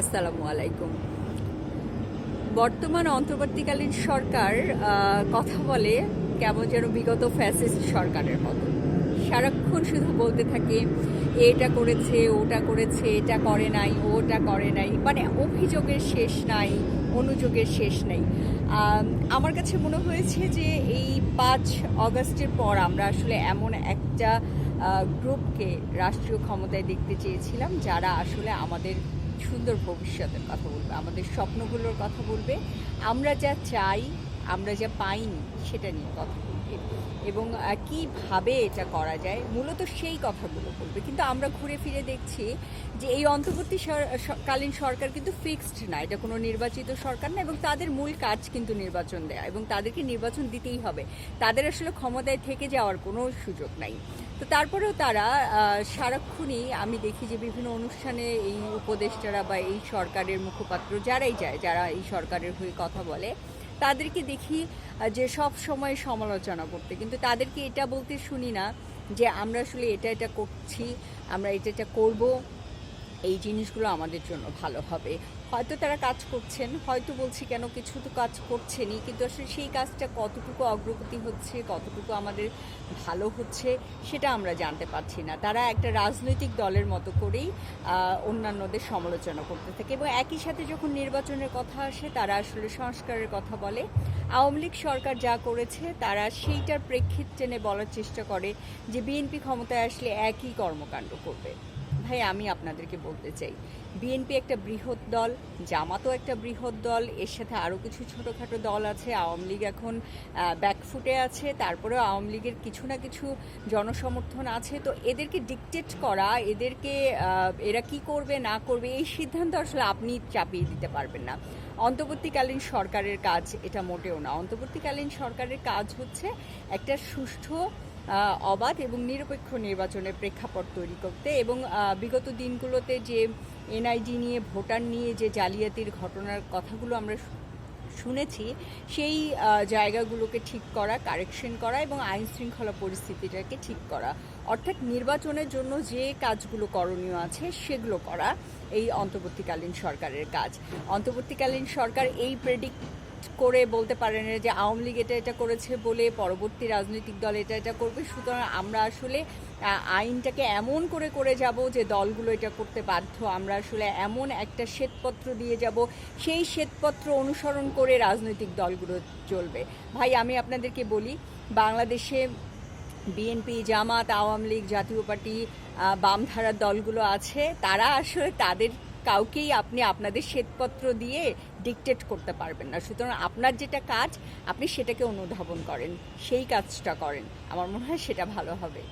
আসসালামু আলাইকুম। বর্তমান অন্তর্বর্তীকালীন সরকার কথা বলে কেমন যেন বিগত ফ্যাসিস্ট সরকারের মতো। সারাক্ষণ শুধু বলতে থাকে, এটা করেছে, ওটা করেছে, এটা করে নাই, ওটা করে নাই। মানে অভিযোগের শেষ নাই, অনুযোগের শেষ নাই। আমার কাছে মনে হয়েছে যে এই পাঁচ অগস্টের পর আমরা আসলে এমন একটা গ্রুপকে রাষ্ট্রীয় ক্ষমতায় দেখতে চেয়েছিলাম, যারা আসলে আমাদের সুন্দর ভবিষ্যতের কথা বলবে, আমাদের স্বপ্নগুলোর কথা বলবে। আমরা যা চাই, আমরা যা পাইনি, সেটা নিয়ে কথা বলবে। এবং কীভাবে এটা করা যায়, মূলত সেই কথাগুলো বলবে। কিন্তু আমরা ঘুরে ফিরে দেখছি যে এই অন্তর্বর্তী কালীন সরকার কিন্তু ফিক্সড না, এটা কোনো নির্বাচিত সরকার না এবং তাদের মূল কাজ কিন্তু নির্বাচন দেয়া এবং তাদেরকে নির্বাচন দিতেই হবে। তাদের আসলে ক্ষমতায় থেকে যাওয়ার কোনো সুযোগ নাই। তো তারপরেও তারা সারাক্ষণই আমি দেখি যে বিভিন্ন অনুষ্ঠানে এই উপদেষ্টারা বা এই সরকারের মুখপাত্র যারাই যায়, যারা এই সরকারের হয়ে কথা বলে, তাদেরকে দেখি যে সব সময় সমালোচনা করতে। কিন্তু তাদেরকে এটা বলতে শুনি না যে আমরা আসলে এটা এটা করছি, আমরা এটা এটা করব, এই জিনিসগুলো আমাদের জন্য ভালো হবে। হয়তো তারা কাজ করছেন, হয়তো বলছি কেন কিছু তো কাজ করছেনই, কিন্তু আসলে সেই কাজটা কতটুকু অগ্রগতি হচ্ছে, কতটুকু আমাদের ভালো হচ্ছে, সেটা আমরা জানতে পারছি না। তারা একটা রাজনৈতিক দলের মতো করেই অন্যান্যদের সমালোচনা করতে থাকে এবং একই সাথে যখন নির্বাচনের কথা আসে, তারা আসলে সংস্কারের কথা বলে। আওয়ামী লীগ সরকার যা করেছে, তারা সেইটার প্রেক্ষিত টেনে বলার চেষ্টা করে যে বিএনপি ক্ষমতায় আসলে একই কর্মকাণ্ড করবে। ভাই আমি আপনাদেরকে বলতে চাই। বিএনপি একটা বৃহৎ দল, জামাতও একটা বৃহৎ দল, এর সাথে আরও কিছু ছোটোখাটো দল আছে। আওয়ামী লীগ এখন ব্যাকফুটে আছে, তারপরেও আওয়ামী লীগের কিছু না কিছু জনসমর্থন আছে। তো এদেরকে ডিকটেট করা, এদেরকে এরা কি করবে, না করবে, এই সিদ্ধান্ত আসলে আপনি চাপিয়ে দিতে পারবেন না। অন্তর্বর্তীকালীন সরকারের কাজ এটা মোটেও না। অন্তর্বর্তীকালীন সরকারের কাজ হচ্ছে একটা সুষ্ঠু অবাধ এবং নিরপেক্ষ নির্বাচনের প্রেক্ষাপট তৈরি করতে এবং বিগত দিনগুলোতে যে এনআইডি নিয়ে, ভোটার নিয়ে যে জালিয়াতির ঘটনার কথাগুলো আমরা শুনেছি, সেই জায়গাগুলোকে ঠিক করা, কারেকশন করা এবং আইন শৃঙ্খলা পরিস্থিতিটাকে ঠিক করা। অর্থাৎ নির্বাচনের জন্য যে কাজগুলো করণীয় আছে সেগুলো করা এই অন্তর্বর্তীকালীন সরকারের কাজ। অন্তর্বর্তীকালীন সরকার এই প্রেডিক্ট করে বলতে পারেন না যে আওয়ামী লীগ এটা এটা করেছে বলে পরবর্তী রাজনৈতিক দল এটা এটা করবে। সুতরাং আমরা আসলে আইনটাকে এমন করে করে যাব যে দলগুলো এটা করতে বাধ্য। আমরা আসলে এমন একটা শ্বেতপত্র দিয়ে যাব, সেই শ্বেতপত্র অনুসরণ করে রাজনৈতিক দলগুলো চলবে। ভাই, আমি আপনাদেরকে বলি, বাংলাদেশে বিএনপি জামাত, আওয়ামী লীগ, জাতীয় পার্টি বামধারার দলগুলো আছে, তারা আসলে তাদের কাউকেই আপনি আপনাদের শ্বেতপত্র দিয়ে ডিকটেট করতে পারবেন না। সুতরাং আপনার যেটা কাজ, আপনি সেটাকে অনুধাবন করেন, সেই কাজটা করেন। আমার মনে হয় সেটা ভালো হবে।